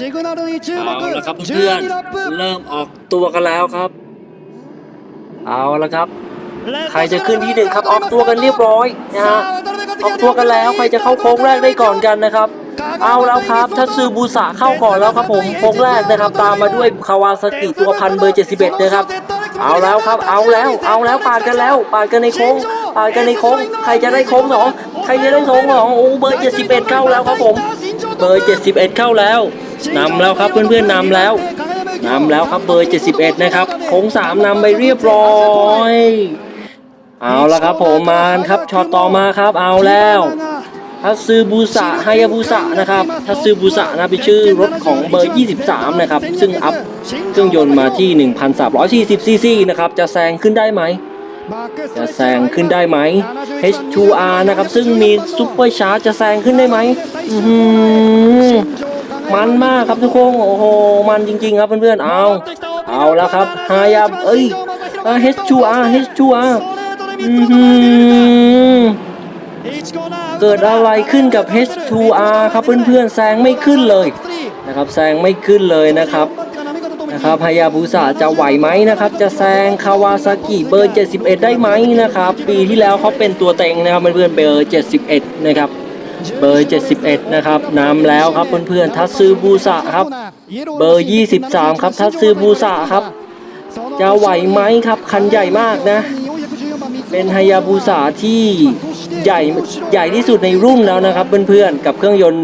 สิกนาโดนิชื่อเอาคือละครับเพื่อนเริ่มออกตัวกันแล้วครับ เอาละครับ ใครจะขึ้นที่หนึ่งครับออกตัวกันเรียบร้อยนะฮะออกตัวกันแล้วใครจะเข้าโค้งแรกได้ก่อนกันนะครับ เอาแล้วครับทัตซูบูสะเข้าก่อนแล้วครับผมโค้งแรกนะครับตามมาด้วยคาวาสกิตัวพันเบอร์71นะครับ เอาแล้วครับเอาแล้วเอาแล้วปาดกันแล้วปาดกันในโค้งปาดกันในโค้งใครจะได้โค้งสองใครจะได้โค้งสองโอ้เบอร์71เข้าแล้วครับผม เบอร์71เข้าแล้ว นำแล้วครับเพื่อนๆนำแล้วนำแล้วครับเบอร์ 71 นะครับโค้งสามนำไปเรียบร้อย เอาละครับผมมาครับช็อตต่อมาครับเอาแล้วทัตซึบูสะไฮยาบุสะนะครับทัตซึบูสะนะเป็นชื่อรถของเบอร์ 23 นะครับ ซึ่งอัพเครื่องยนต์มาที่ 1,340ซีซีนะครับ จะแซงขึ้นได้ไหม จะแซงขึ้นได้ไหม H2R นะครับ ซึ่งมีซุปเปอร์ชาร์จจะแซงขึ้นได้ไหม มันมากครับทุกคนโอ้โหมันจริง ๆ ครับเพื่อนๆเอาเอาแล้วครับฮายาเอ้ยเอ่อ H2R H2R อื้อหือเกิดอะไรขึ้นกับ H2R ครับเพื่อนๆแซงไม่ขึ้นเลยนะครับแซงไม่ขึ้นเลยนะครับนะครับฮายาบุสะจะไหวไหมนะครับ จะแซงคาวาซากิเบอร์ 71 ได้ไหมนะครับ ปีที่แล้วเขาเป็นตัวเต็งนะครับเพื่อนๆเบอร์ 71 นะครับ เบอร์ 71 นะครับนำแล้วครับเพื่อนๆทัตซึบูสะครับ เบอร์ 23 ครับทัตซึบูสะครับ จะไหวไหมครับ คันใหญ่มากนะ เป็นไฮยาบุสะที่ใหญ่ใหญ่ที่สุดในรุ่นแล้วนะครับเพื่อนๆ กับเครื่องยนต์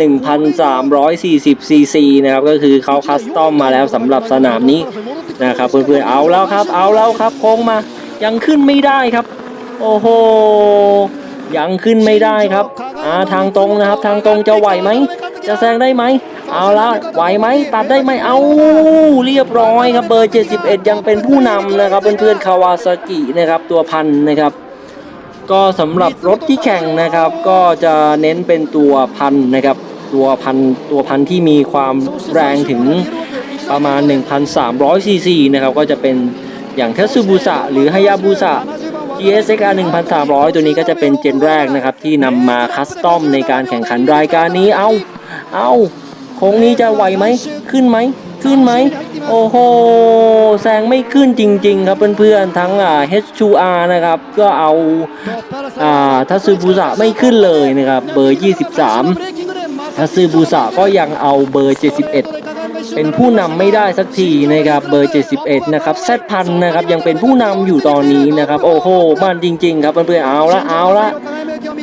1,340 ซีซีนะครับ ก็คือเขาคัสตอมมาแล้วสำหรับสนามนี้นะครับเพื่อนๆเอาแล้วครับ เอาแล้วครับโค้งมายังขึ้นไม่ได้ครับ โอ้โหยังขึ้นไม่ได้ครับ อ่าทางตรงนะครับ ทางตรงจะไหวไหม จะแซงได้ไหม เอาละไหวไหมตัดได้ไหมเอาเรียบร้อยครับเบอร์ 71 ยังเป็นผู้นำนะครับเพื่อนๆคาวาซากินะครับตัวพันนะครับ ก็สำหรับรถที่แข่งนะครับ ก็จะเน้นเป็นตัวพันนะครับ ตัวพันตัวพันที่มีความแรงถึงประมาณ 1,300ซีซีนะครับก็จะเป็นอย่างเทสึบุสะหรือฮายาบุสะ GSXR 1,300 ตัวนี้ก็จะเป็นเจนแรกนะครับ ที่นำมาคัสตอมในการแข่งขันรายการนี้ เอา เอาโค้งนี้จะไหวไหม ขึ้นไหม ขึ้นไหม โอ้โห แซงไม่ขึ้นจริง ๆ ครับเพื่อนๆ ทั้งอ่า H2R นะครับ ก็เอาอ่าทัตซึบุสะไม่ขึ้นเลยนะครับ เบอร์ 23ทัตซึบุสะก็ยังเอาเบอร์ 71 เป็นผู้นำไม่ได้สักทีนะครับเบอร์ 71 นะครับแซดพันนะครับยังเป็นผู้นำอยู่ตอนนี้นะครับ โอ้โหมันจริง ๆ ครับเพื่อนๆเอาละเอาละ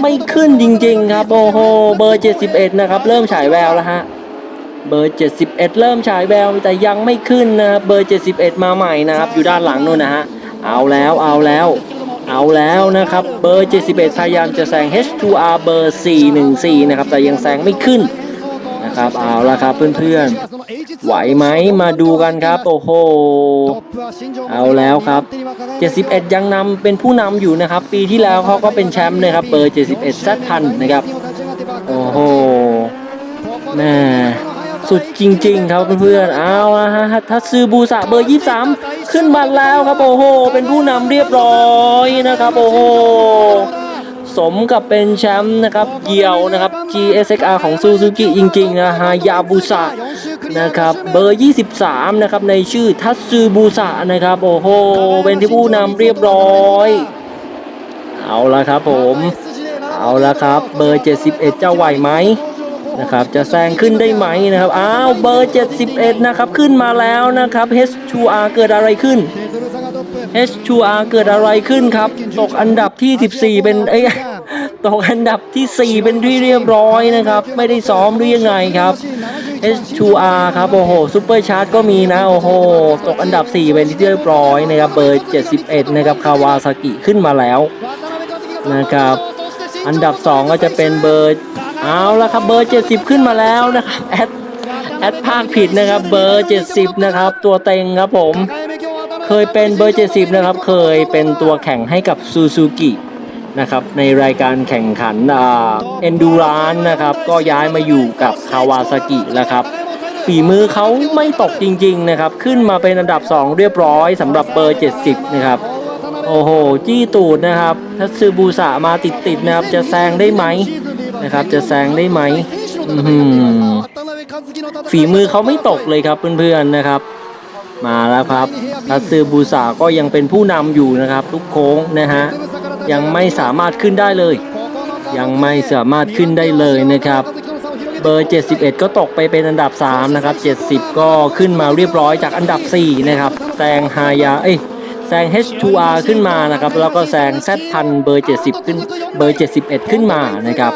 ไม่ขึ้นจริง ๆ ครับ โอ้โหเบอร์ 71 นะครับ เริ่มฉายแววแล้วฮะเบอร์ 71 เริ่มฉายแววแต่ยังไม่ขึ้นนะครับเบอร์ 71 มาใหม่นะครับอยู่ด้านหลังนู่นนะฮะเอาแล้วเอาแล้วเอาแล้วนะครับเบอร์ 71 พยายามจะแซง H2R เบอร์ 414 นะครับแต่ยังแซงไม่ขึ้น นะครับเอาละครับเพื่อนๆ ไหวไหมมาดูกันครับโอ้โหเอาแล้วครับ 71 ยังนำเป็นผู้นำอยู่นะครับ ปีที่แล้วเขาก็เป็นแชมป์นะครับเบอร์71แซัดพันนะครับโอ้โหแม่สุดจริง ๆ ครับเพื่อนๆเอาละฮะทัตซึบูสะเบอร์ 23 ขึ้นมาแล้วครับโอ้โหเป็นผู้นำเรียบร้อยนะครับโอ้โห สมกับเป็นแชมป์นะครับเกี่ยวนะครับ GSXR ของซูซูกิจริงๆนะฮะยาบุสะนะครับเบอร์ 23 นะครับในชื่อทัตซึบุสะนะครับ โอ้โห เป็นที่ผู้นำเรียบร้อย เอาละครับผม เอาละครับเบอร์ 71จะไหวไหมนะครับจะแซงขึ้นได้ไหมนะครับ อ้าวเบอร์ 71 นะครับ ขึ้นมาแล้วนะครับ H2R เกิดอะไรขึ้น H2R เกิดอะไรขึ้นครับ ตกอันดับที่ 14 เป็นเอ้ตกอันดับที่ 4 เป็นที่เรียบร้อยนะครับ ไม่ได้ซ้อมหรือยังไงครับ H2R ครับ โอ้โหซูเปอร์ชาร์จก็มีนะ โอ้โห ตกอันดับ 4 เป็นที่เรียบร้อยนะครับ เบอร์ 71 นะครับ คาวาซากิขึ้นมาแล้วนะครับ อันดับ 2 ก็จะเป็นเบอร์ เอาละครับ เบอร์ 70 ขึ้นมาแล้วนะครับ แอด แอดภาคผิดนะครับ เบอร์ 70 นะครับ ตัวเต็งครับผม เคยเป็นเบอร์ 70 นะครับ เคยเป็นตัวแข่งให้กับซูซูกินะครับในรายการแข่งขันเอ็นดูรานนะครับ ก็ย้ายมาอยู่กับคาวาซากิแล้วครับ ฝีมือเขาไม่ตกจริง ๆ นะครับ ขึ้นมาเป็นอันดับ 2 เรียบร้อยสำหรับเบอร์ 70 นะครับ โอ้โห จี้ตูดนะครับทัตซึบูสะมาติด ๆ นะครับ จะแซงได้ไหมนะครับ จะแซงได้ไหมฝีมือเขาไม่ตกเลยครับเพื่อน ๆ นะครับ มาแล้วครับทัตซึบูสะก็ยังเป็นผู้นำอยู่นะครับ ทุกโค้งนะฮะยังไม่สามารถขึ้นได้เลย ยังไม่สามารถขึ้นได้เลยนะครับ เบอร์ 71 ก็ตกไปเป็นอันดับ 3 นะครับ 70 ก็ขึ้นมาเรียบร้อยจากอันดับ 4 นะครับแซงฮายาเอ้ยแซง H2R ขึ้นมานะครับ แล้วก็แซง Z พันเบอร์ 70 ขึ้นเบอร์ 71 ขึ้นมานะครับ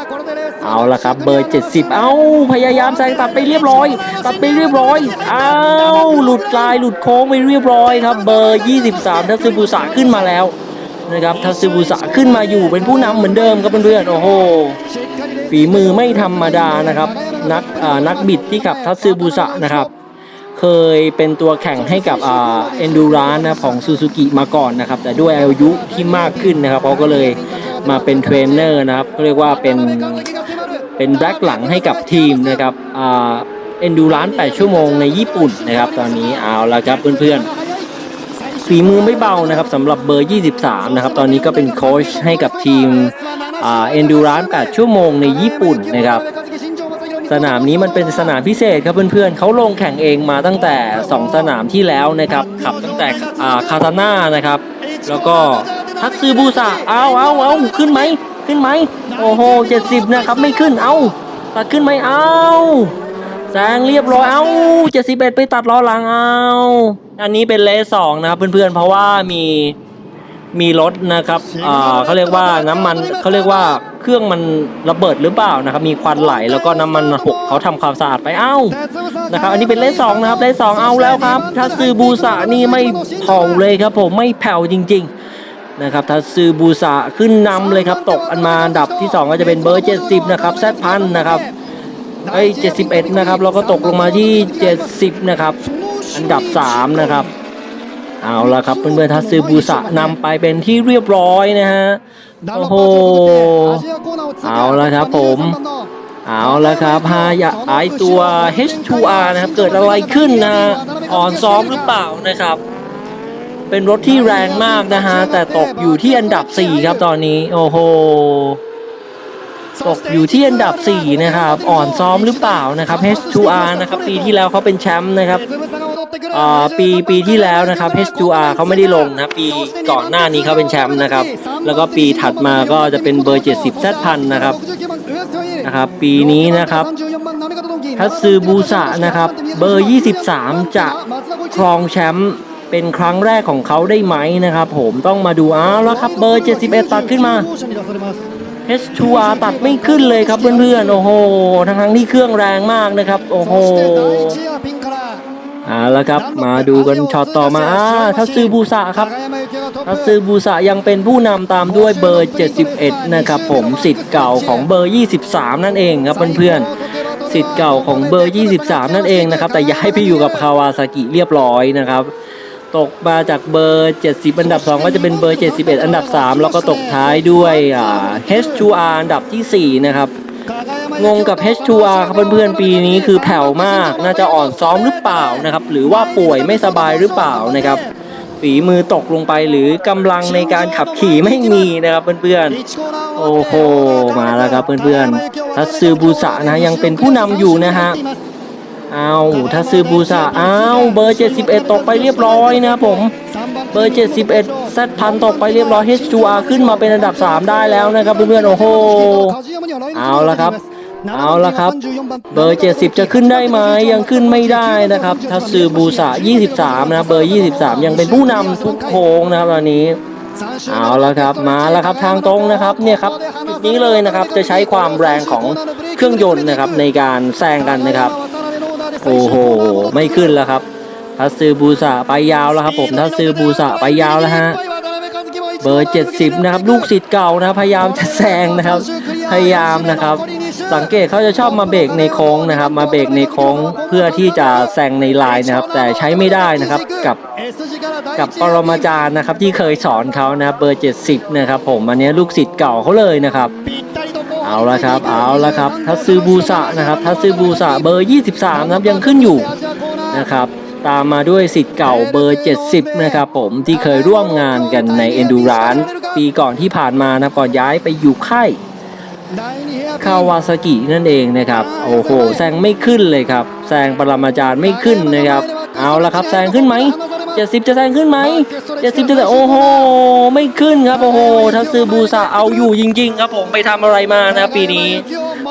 เอาละครับ เบอร์ 70 เอ้าพยายามแซงตัดไปเรียบร้อย ตัดไปเรียบร้อย เอ้าหลุดลายหลุดโค้งไปเรียบร้อยครับ เบอร์ 23 ทัตสึบุสะขึ้นมาแล้วนะครับทัตสึบุสะขึ้นมาอยู่เป็นผู้นำเหมือนเดิมครับเพื่อนๆโอ้โหฝีมือไม่ธรรมดานะครับ นักอ่านักบิดที่ขับทัตสึบุสะนะครับ เคยเป็นตัวแข่งให้กับอ่าเอนดูรานนะของซูซูกิมาก่อนนะครับ แต่ด้วยอายุที่มากขึ้นนะครับเขาก็เลยมาเป็นเทรนเนอร์นะครับเรียกว่าเป็น เป็นแบ็คหลังให้กับทีมนะครับเอ็นดูร้าน 8 ชั่วโมงในญี่ปุ่นนะครับ ตอนนี้เอาละครับเพื่อนๆฝีมือไม่เบานะครับสำหรับเบอร์ 23 นะครับ ตอนนี้ก็เป็นโค้ชให้กับทีมเอ็นดูร้าน 8 ชั่วโมงในญี่ปุ่นนะครับสนามนี้มันเป็นสนามพิเศษครับเพื่อนๆเขาลงแข่งเองมาตั้งแต่ 2 สนามที่แล้วนะครับขับตั้งแต่คาตาน่านะครับ แล้วก็ทัตซึบูสะเอาเอาเอาขึ้นไหม ขึ้นไหมโอ้โห70นะครับไม่ขึ้นเอาตัดขึ้นไหมเอาแซงเรียบร้อยเอา71ไปตัดล้อหลังเอาอันนี้เป็นเลสสองนะครับเพื่อนๆเพราะว่ามีมีรถนะครับอ่าเขาเรียกว่าน้ำมันเขาเรียกว่าเครื่องมันระเบิดหรือเปล่านะครับ มีควันไหลแล้วก็น้ำมันหกเขาทำความสะอาดไปเอ้านะครับ อันนี้เป็นเลขสองนะครับเลขสองเอาแล้วครับทัตซึบูสะนี่ไม่เผาเลยครับผมไม่แผ่วจริง ๆ นะครับทัตซึบูสะขึ้นนำเลยครับ ตกอันมาอันดับที่ 2 ก็จะเป็นเบอร์70 นะครับแซดพันนะครับไอ้71 นะครับแล้วก็ตกลงมาที่ 70 นะครับ อันดับ 3 นะครับ เอาละครับเพื่อนๆทัตซึบูสะนำไปเป็นที่เรียบร้อยนะฮะโอ้โหเอาละครับผมเอาละครับฮายะไอตัว H2R นะครับ เกิดอะไรขึ้นนะอ่อนซ้อมหรือเปล่านะครับ เป็นรถที่แรงมากนะฮะ แต่ตกอยู่ที่อันดับ 4 ครับตอนนี้ โอ้โห ตกอยู่ที่อันดับ 4 นะครับ อ่อนซ้อมหรือเปล่านะครับ H2R นะครับ ปีที่แล้วเขาเป็นแชมป์นะครับปีปีที่แล้วนะครับ H2R เขาไม่ได้ลงนะ ปีก่อนหน้านี้เขาเป็นแชมป์นะครับ แล้วก็ปีถัดมาก็จะเป็นเบอร์ 70 Z พันนะครับนะครับ ปีนี้นะครับทัตซึบูสะนะครับ เบอร์ 23 จะครองแชมป์ เป็นครั้งแรกของเขาได้ไหมนะครับ ผมต้องมาดูอ้าวแล้วครับเบอร์ 71 ตัดขึ้นมา H2R ตัดไม่ขึ้นเลยครับเพื่อนๆ โอ้โห ทั้งทั้งที่เครื่องแรงมากนะครับ โอ้โหเอาและครับ มาดูกันช็อตต่อมาอ่าทัตซึบูสะครับทัตซึบูสะยังเป็นผู้นำตามด้วยเบอร์ 71 นะครับผมสิทธิ์เก่าของเบอร์ 23 นั่นเองครับเพื่อนๆสิทธิ์เก่าของเบอร์ 23 นั่นเองนะครับ แต่ย้ายไปอยู่กับคาวาซากิเรียบร้อยนะครับ ตกมาจากเบอร์ 70 อันดับ 2 ก็จะเป็นเบอร์ 71 อันดับ 3 แล้วก็ตกท้ายด้วยอ่า H2R อันดับทีสี่ 4 นะครับ งงกับ H2R ครับเพื่อนๆ ปีนี้คือแผ่วมาก น่าจะอ่อนซ้อมหรือเปล่านะครับ หรือว่าป่วยไม่สบายหรือเปล่านะครับ ฝีมือตกลงไปหรือกำลังในการขับขี่ไม่มีนะครับเพื่อนๆ โอ้โห มาแล้วครับเพื่อนๆ ทัตซึบูสะนะยังเป็นผู้นำอยู่นะฮะ เอาทัตซึบูสะอ้าวเบอร์ 71 ตกไปเรียบร้อยนะครับผมเบอร์ 71 Z พันตกไปเรียบร้อย H2R ขึ้นมาเป็นอันดับ 3 ได้แล้วนะครับเพื่อนๆโอ้โหเอาละครับเอาละครับ เบอร์ 70 จะขึ้นได้ไหมยังขึ้นไม่ได้นะครับทัตซึบูสะ23 นะเบอร์ 23 ยังเป็นผู้นำทุกโค้งนะครับตอนนี้ เอาละครับมาแล้วครับทางตรงนะครับเนี่ยครับจุดนี้เลยนะครับจะใช้ความแรงของเครื่องยนต์นะครับในการแซงกันนะครับ โอ้โห ไม่ขึ้นแล้วครับทัตซึบูสะไปยาวแล้วครับผมทัตซึบูสะไปยาวแล้วฮะเบอร์ 70 นะครับ ลูกศิษย์เก่านะพยายามจะแซงนะครับ พยายามนะครับ สังเกตเขาจะชอบมาเบรกในโค้งนะครับ มาเบรกในโค้งเพื่อที่จะแซงในลายนะครับ แต่ใช้ไม่ได้นะครับกับกับปรมาจารย์นะครับที่เคยสอนเขานะครับเบอร์ 70 นะครับ ผมอันนี้ลูกศิษย์เก่าเขาเลยนะครับ เอาละครับ เอาละครับทัตซึบูสะนะครับทัตซึบูสะเบอร์ 23นะครับยังขึ้นอยู่นะครับ ตามมาด้วยสิทธิ์เก่าเบอร์ 70 นะครับผมที่เคยร่วมงานกันใน Endurance ปีก่อนที่ผ่านมานะก่อนย้ายไปอยู่ค่ายคาวาซากินั่นเองนะครับโอ้โหแซงไม่ขึ้นเลยครับแซงปรมาจารย์ไม่ขึ้นนะครับ เอาละครับแซงขึ้นไหม เจ็ดสิบจะแซงขึ้นไหมเจ็ดสิบจะแซงโอ้โห ไม่ขึ้นครับ โอ้โหทัซือบูซาเอาอยู่จริง ๆ ครับผมไปทำอะไรมานะครับปีนี้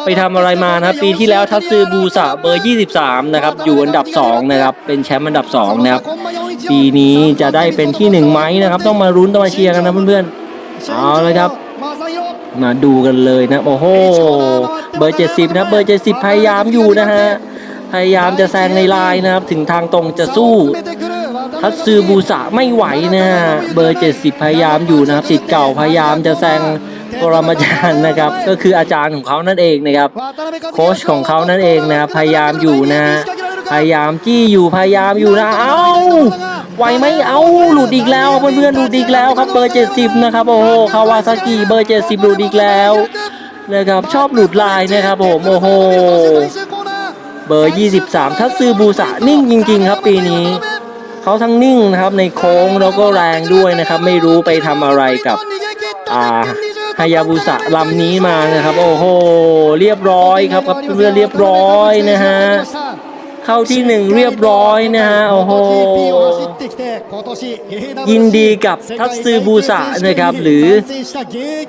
ไปทำอะไรมานะครับปีที่แล้วทัซือบูซาเบอร์ 23 นะครับ อยู่อันดับ 2 นะครับ เป็นแชมป์อันดับ 2 นะครับ ปีนี้จะได้เป็นที่ 1 ไหมนะครับ ต้องมารุ้นต้องมาเชียร์กันนะเพื่อนๆเอาเลยครับมาดูกันเลยนะ โอ้โห เบอร์ 70 นะเบอร์ 70 พยายามอยู่นะฮะพยายามจะแซงในไลน์นะครับ ถึงทางตรงจะสู้ ทัตซือบูสะไม่ไหวนะเบอร์ 70 พยายามอยู่นะครับสิทธิ์เก่าพยายามจะแซงปรมาจารย์นะครับ ก็คืออาจารย์ของเขานั่นเองนะครับ โค้ชของเขานั่นเองนะครับพยายามอยู่นะ พยายามจี้อยู่พยายามอยู่นะเอ้าไหวไหมเอ้าหลุดอีกแล้วเพื่อนๆหลุดอีกแล้วครับเบอร์ 70 นะครับโอ้โหคาวาซากิเบอร์ 70 หลุดอีกแล้วนะครับชอบหลุดลายนะครับผมโอ้โหเบอร์ 23 ทัตซือบูสะนิ่งจริง ๆ ครับปีนี้ เขาทั้งนิ่งนะครับในโค้งแล้วก็แรงด้วยนะครับ ไม่รู้ไปทำอะไรกับอ่าฮายาบุสะลำนี้มานะครับ โอ้โห เรียบร้อยครับครับเรือเรียบร้อยนะฮะ เข้าที่หนึ่งเรียบร้อยนะฮะโอ้โหยินดีกับทัตซึบูสะนะครับหรือ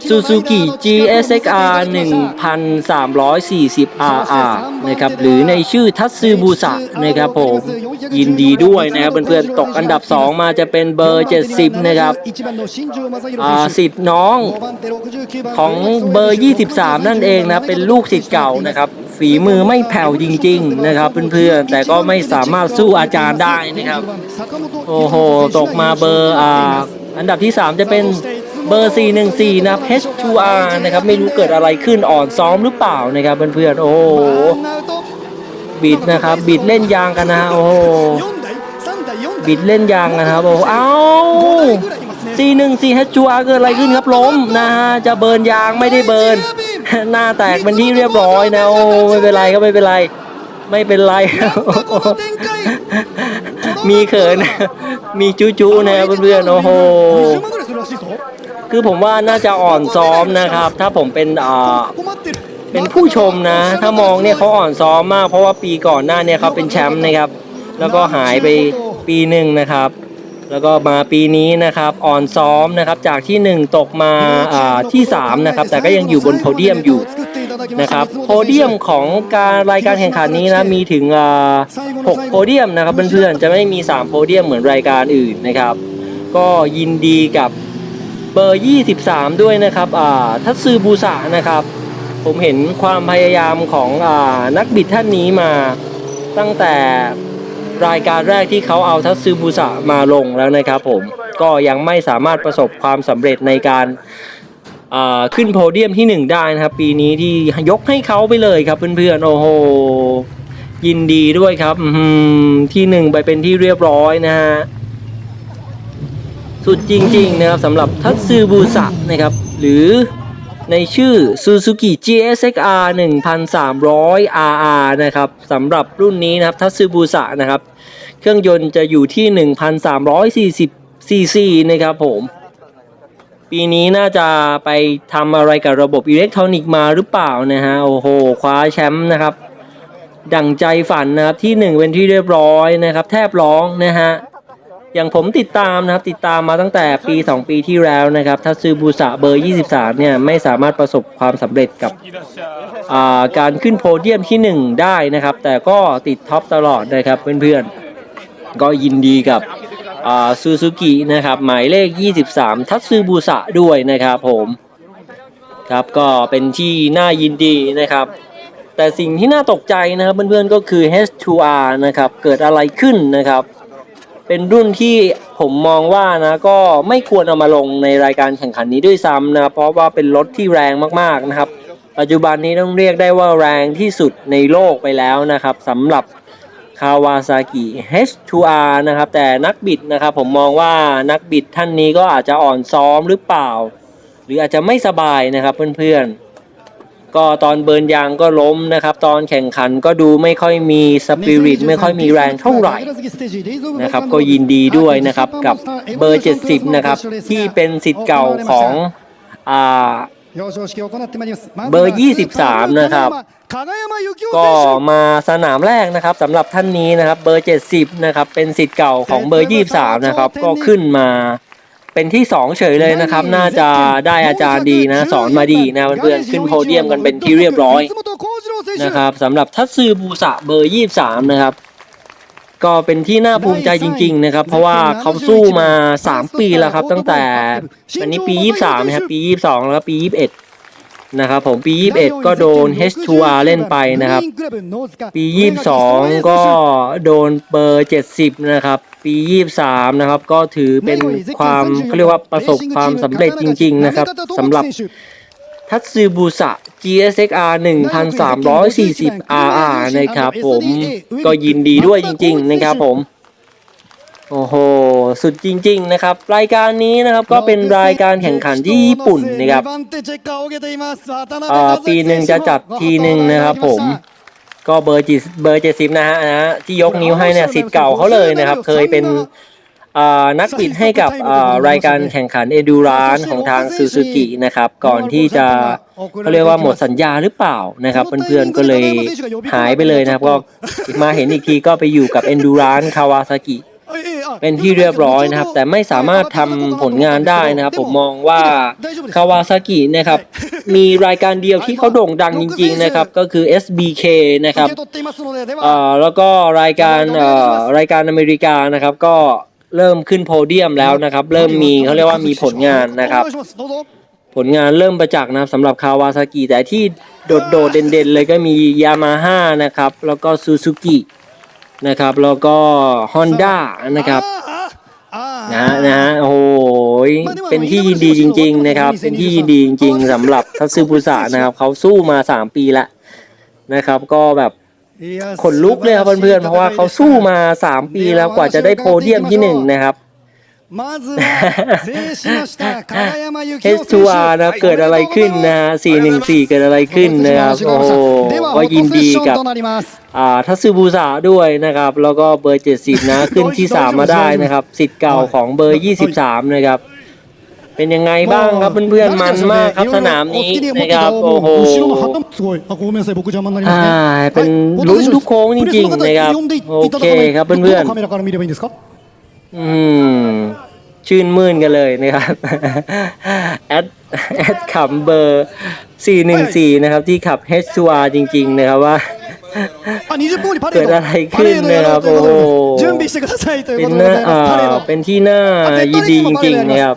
Suzuki GSXR 1340 RR นะครับหรือในชื่อทัตซึบูสะนะครับผมยินดีด้วยนะครับเพื่อนๆตกอันดับ 2 มาจะเป็นเบอร์ 70 นะครับอ่าสิทธิ์น้องของเบอร์ 23 นั่นเองนะเป็นลูกศิษย์เก่านะครับ ฝีมือไม่แผ่วจริง ๆ นะครับ เพื่อนๆแต่ก็ไม่สามารถสู้อาจารย์ได้นะครับ โอ้โห ตกมาเบอร์อ่าอันดับที่ 3 จะเป็นเบอร์ 414 นะครับ H2R นะครับ ไม่รู้เกิดอะไรขึ้นอ่อนซ้อมหรือเปล่านะครับเพื่อนๆ โอ้โห บิดนะครับ บิดเล่นยางกันนะฮะโอ้โห บิดเล่นยางกันนะครับโอ้เอ้า 414 H2R เกิดอะไรขึ้นครับล้มนะฮะ จะเบิร์นยางไม่ได้เบิร์น หน้าแตกเป็นที่เรียบร้อยนะโอ้ไม่เป็นไรก็ไม่เป็นไร ไม่เป็นไร มีเขิน มีจูจูนะเพื่อนๆโอ้โหคือผมว่าน่าจะอ่อนซ้อมนะครับ ถ้าผมเป็นอ่าเป็นผู้ชมนะ ถ้ามองเนี่ยเขาอ่อนซ้อมมาก เพราะว่าปีก่อนหน้าเนี่ยเขาเป็นแชมป์นะครับ แล้วก็หายไปปีหนึ่งนะครับ แล้วก็มาปีนี้นะครับอ่อนซ้อมนะครับจากที่ 1 ตกมาที่3นะครับแต่ก็ยังอยู่บนโพเดียมอยู่นะครับโพเดียมของการรายการแข่งขันนี้นะมีถึง6โพเดียมนะครับเพื่อนๆจะไม่มี 3 โพเดียมเหมือนรายการอื่นนะครับ ก็ยินดีกับเบอร์ 23 ด้วยนะครับอ่าทัตซึบูสะนะครับ ผมเห็นความพยายามของอ่านักบิดท่านนี้มาตั้งแต่ รายการแรกที่เขาเอาทัตซึบูสะมาลงแล้วนะครับผมก็ยังไม่สามารถประสบความสำเร็จในการขึ้นโพเดียมที่ 1 ได้นะครับปีนี้ที่ยกให้เขาไปเลยครับเพื่อนๆโอ้โหยินดีด้วยครับที่หนึ่งไปเป็นที่เรียบร้อยนะฮะสุดจริงๆนะครับสำหรับทัตซึบูสะนะครับหรือในชื่อ Suzuki GSXR 1300 RR นะครับสำหรับรุ่นนี้นะครับทัตซึบูสะนะครับ เครื่องยนต์จะอยู่ที่ 1,340 cc นะครับผม ปีนี้น่าจะไปทำอะไรกับระบบอิเล็กทรอนิกส์มาหรือเปล่านะฮะ โอ้โห คว้าแชมป์นะครับ ดั่งใจฝันนะครับที่ 1 เป็นที่เรียบร้อยนะครับ แทบร้องนะฮะ อย่างผมติดตามนะครับ ติดตามมาตั้งแต่ปี 2 ปีที่แล้วนะครับทัตซึบูสะเบอร์ 23 เนี่ย ไม่สามารถประสบความสำเร็จกับาการขึ้นโพเดียมที่ 1 ได้นะครับ แต่ก็ติดท็อปตลอดนะครับเพื่อนๆ ก็ยินดีกับซูซูกินะครับ หมายเลข 23 ทัตซึบูสะด้วยนะครับผมครับก็เป็นที่น่ายินดีนะครับ แต่สิ่งที่น่าตกใจนะครับเพื่อนๆก็คือ H2R นะครับ เกิดอะไรขึ้นนะครับ เป็นรุ่นที่ผมมองว่านะก็ไม่ควรเอามาลงในรายการแข่งขันนี้ด้วยซ้ำนะเพราะว่าเป็นรถที่แรงมากๆนะครับ ปัจจุบันนี้ต้องเรียกได้ว่าแรงที่สุดในโลกไปแล้วนะครับสำหรับาวาซากิ H2R นะครับ แต่นักบิดนะครับผมมองว่านักบิดท่านนี้ก็อาจจะอ่อนซ้อมหรือเปล่า หรืออาจจะไม่สบายนะครับเพื่อนๆ ก็ตอนเบิร์นยางก็ล้มนะครับ ตอนแข่งขันก็ดูไม่ค่อยมีสปิริตไม่ค่อยมีแรงเท่าไหร่นะครับก็ยินดีด้วยนะครับกับเบอร์ 70 นะครับ ที่เป็นสิทธิ์เก่าของอ่า เบอร์ 23 นะครับ ก็มาสนามแรกนะครับสำหรับท่านนี้นะครับ เบอร์ 70 นะครับ เป็นสิทธิ์เก่าของเบอร์ 23 นะครับ ก็ขึ้นมาเป็นที่ 2 เฉยเลยนะครับ น่าจะได้อาจารย์ดีนะ สอนมาดีนะเพื่อนขึ้นโพเดียมกันเป็นที่เรียบร้อยนะครับสำหรับทัตซือบูสะเบอร์ 23 นะครับ ก็เป็นที่น่าภูมิใจจริง ๆ นะครับ เพราะว่าเขาสู้มา 3 ปีแล้วครับ ตั้งแต่อันนี้ปี 23 นะครับ ปี 22 แล้วก็ปี 21 นะครับผมปี 21 ก็โดน H2R เล่นไปนะครับ ปี 22 ก็โดนเบอร์ 70 นะครับ ปี 23 นะครับ ก็ถือเป็นความเขาเรียกว่าประสบความสำเร็จจริง ๆ นะครับสำหรับทัตซึบุสะ GSXR 1340 RR นะครับผมก็ยินดีด้วยจริง ๆ นะครับผม โอ้โห สุดจริง ๆ นะครับ รายการนี้นะครับก็เป็นรายการแข่งขันที่ญี่ปุ่นนะครับปีหนึ่งจะจัดทีหนึ่งนะครับผมก็เบอร์จีเบอร์เจ็ดสิบนะฮะนะที่ยกนิ้วให้เนี่ยสิทธิ์เก่าเขาเลยนะครับ เคยเป็น นักบิดให้กับอ่ารายการแข่งขันเอดูรานของทางซูซูกินะครับ ก่อนที่จะเขาเรียกว่าหมดสัญญาหรือเปล่านะครับ เพื่อนๆก็เลยหายไปเลยนะครับก็มาเห็นอีกทีก็ไปอยู่กับเอนดูรานคาวาซากิเป็นที่เรียบร้อยนะครับ แต่ไม่สามารถทำผลงานได้นะครับ ผมมองว่าคาวาซากินะครับ มีรายการเดียวที่เขาโด่งดังจริง ๆ นะครับ ก็คือ SBK นะครับเอ่อแล้วก็รายการเอ่อรายการอเมริกานะครับก็ เริ่มขึ้นโพเดียมแล้วนะครับ เริ่มมีเขาเรียกว่ามีผลงานนะครับ ผลงานเริ่มประจักษ์นะครับสำหรับคาวาซากิแต่ที่โดดๆเด่นๆเลยก็มียามาฮ่านะครับ แล้วก็ซูซูกินะครับแล้วก็ฮอนด้านะครับนะฮะนะฮะโอ้โหเป็นที่ยินดีจริง ๆ นะครับ เป็นที่ยินดีจริง ๆสำหรับทัตซึบุสะนะครับเขาสู้มา 3 ปีละนะครับ ก็แบบ ขนลุกเลยครับเพื่อนๆเพราะว่าเขาสู้มา 3 ปีแล้วกว่าจะได้โพเดียมที่หนึ่งนะครับ H2R นะเกิดอะไรขึ้นนะ414 เกิดอะไรขึ้นนะครับโอ้โหก็ยินดีกับอ่าทัตซึบูสะด้วยนะครับ แล้วก็เบอร์ 70 นะขึ้นที่ 3 มาได้นะครับ สิทธิ์เก่าของเบอร์ 23 นะครับ เป็นยังไงบ้างครับเพื่อนๆมันมากครับสนามนี้นะครับโอ้โหอ่าเป็นลุ้นทุกโค้งจริงๆนะครับโอเคครับเพื่อนๆอืมชื่นมื่นกันเลยนะครับแอดแอดขับเบอร์ 414 นะครับ ที่ขับ H2R จริง ๆ นะครับว่าเกิดอะไรขึ้นนะครับโอ้โหเป็นหน้าอ่าเป็นที่น่ายินดีจริง ๆ นะครับ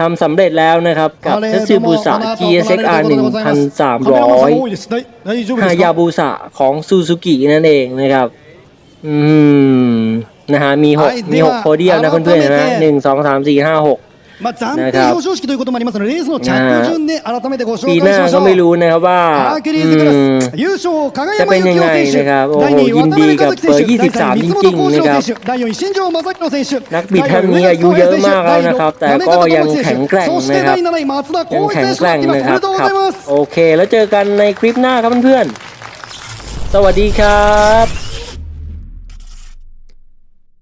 ทำสำเร็จแล้วนะครับ กับเทสซิบุสะ GSXR 1300ฮายาบุสะของซูซูกินั่นเองนะครับ อืมนะฮะมีหกมีหกโพเดียมนะเพื่อนๆนะหนึ่งสองสามสี่ห้าหก まあ、暫定表彰式ということもありますので、レースの着順で改めてご紹 ปี 介 หน้า しまし ก็ ょう。 ไม่รู้นะครับว่า ハーキュリー อื ズクラ ม ス優勝影 จะ 山 เป็น 幸 ยัง 雄 ไง 選手 นะครับโอ้ 第 โห 2位 ยิน 渡 ดี 辺 กับ 和樹 เบอร์ 選手第3位 23 三 จริง 本 ๆ 幸 นะครับ 次郎選手第4位新庄正宏選手 นักบิดท่านนี้อายุเยอะมากแล้วนะครับ แต่ก็ยังแข็งแกร่ง そして นะครับ 第7位松田 ยัง 浩 แข็ 一 ง 選手 แกร่ง となっています นะ お ค め รับ でとうご ครับ ざいます โอเค แล้วเจอกันในคลิปหน้าครับเพื่อนๆ สวัสดีครับ